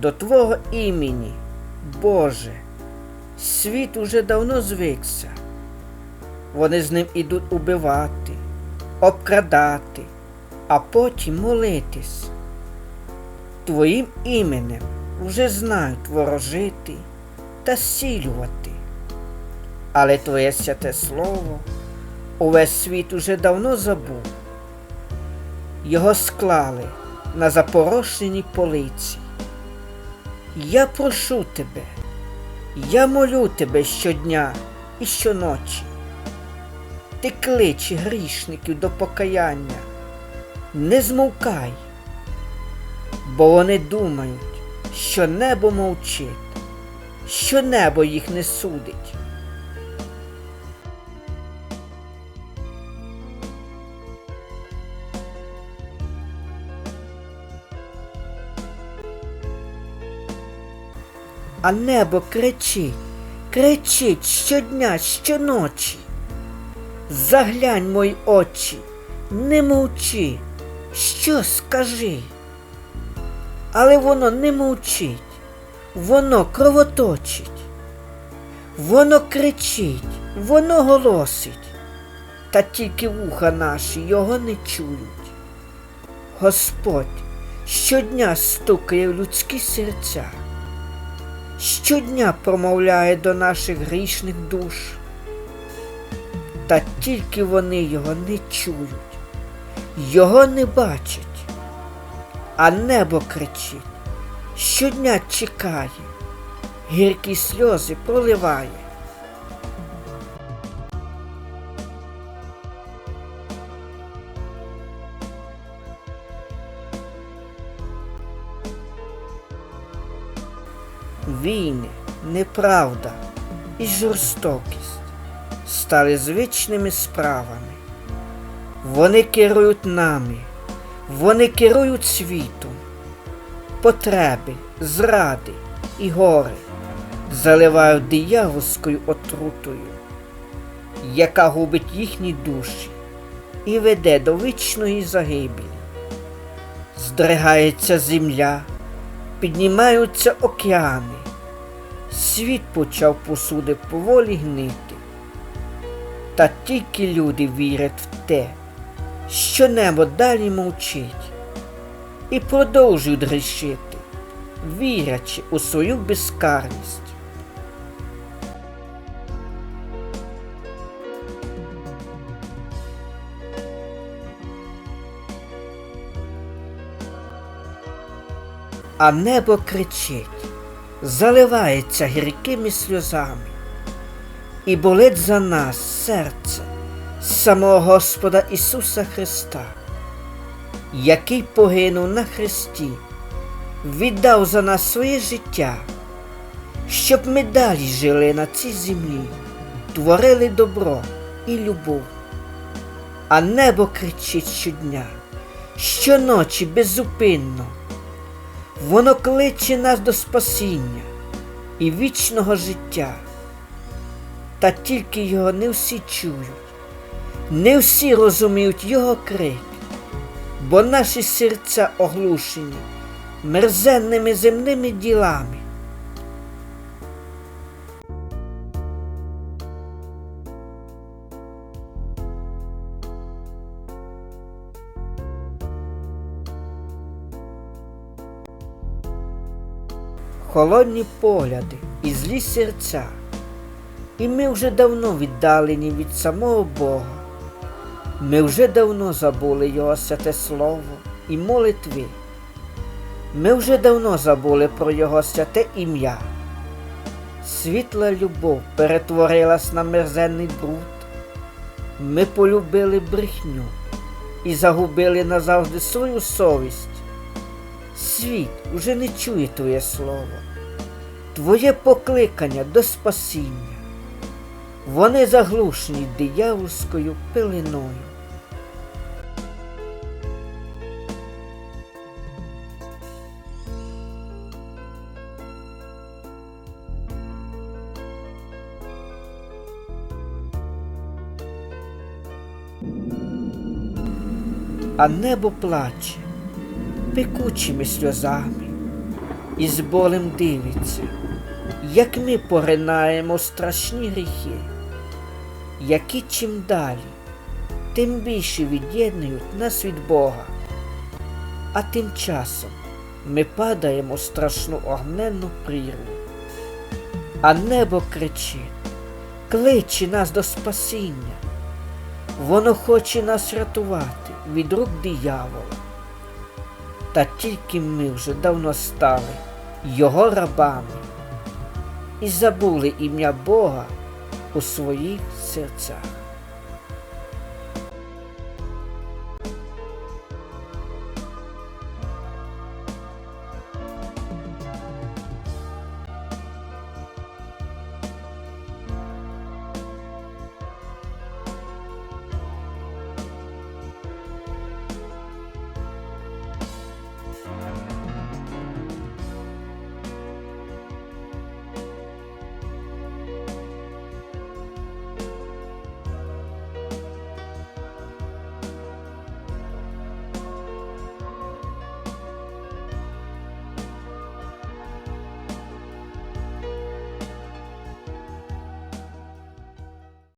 до Твого імені, Боже, світ уже давно звикся. Вони з ним ідуть убивати, обкрадати, а потім молитись. Твоїм іменем вже знають ворожити та сілювати. Але Твоє святе слово увесь світ уже давно забув. Його склали на запорошеній полиці. Я прошу тебе, я молю тебе щодня і щоночі. Ти клич грішників до покаяння, не змовкай, бо вони думають, що небо мовчить, що небо їх не судить. А небо кричить, кричить щодня, щоночі. Заглянь мої очі, не мовчи, що скажи. Але воно не мовчить, воно кровоточить, воно кричить, воно голосить, та тільки вуха наші його не чують. Господь щодня стукає в людські серця щодня промовляє до наших грішних душ. Та тільки вони його не чують, його не бачать, а небо кричить, щодня чекає, гіркі сльози проливає. Війни, неправда і жорстокість стали звичними справами. Вони керують нами, вони керують світом. Потреби, зради і гори заливають диявольською отрутою, яка губить їхні душі і веде до вічної загибелі. Здригається земля, піднімаються океани. Світ почав посуди поволі гнити. Та тільки люди вірять в те, що небо далі мовчить, і продовжують грішити, вірячи у свою безкарність. А небо кричить, заливається гіркими сльозами, і болить за нас серце самого Господа Ісуса Христа, який погинув на Христі, віддав за нас своє життя, щоб ми далі жили на цій землі, творили добро і любов. А небо кричить щодня, щоночі беззупинно. Воно кличе нас до спасіння і вічного життя. Та тільки його не всі чують, не всі розуміють його крик, бо наші серця оглушені мерзенними земними ділами. Холодні погляди і злі серця. І ми вже давно віддалені від самого Бога. Ми вже давно забули Його святе Слово і молитви. Ми вже давно забули про Його святе ім'я. Світла любов перетворилась на мерзенний бруд. Ми полюбили брехню і загубили назавжди свою совість. Світ уже не чує Твоє Слово, Твоє покликання до спасіння. Вони заглушені диявольською пилиною. А небо плаче пекучими сльозами і з болем дивиться, як ми поринаємо страшні гріхи, які чим далі, тим більше від'єднують нас від Бога. А тим часом ми падаємо в страшну огненну прірву. А небо кричить, кличе нас до спасіння. Воно хоче нас рятувати від рук диявола. Та тільки ми вже давно стали його рабами і забули ім'я Бога у своїх серцях.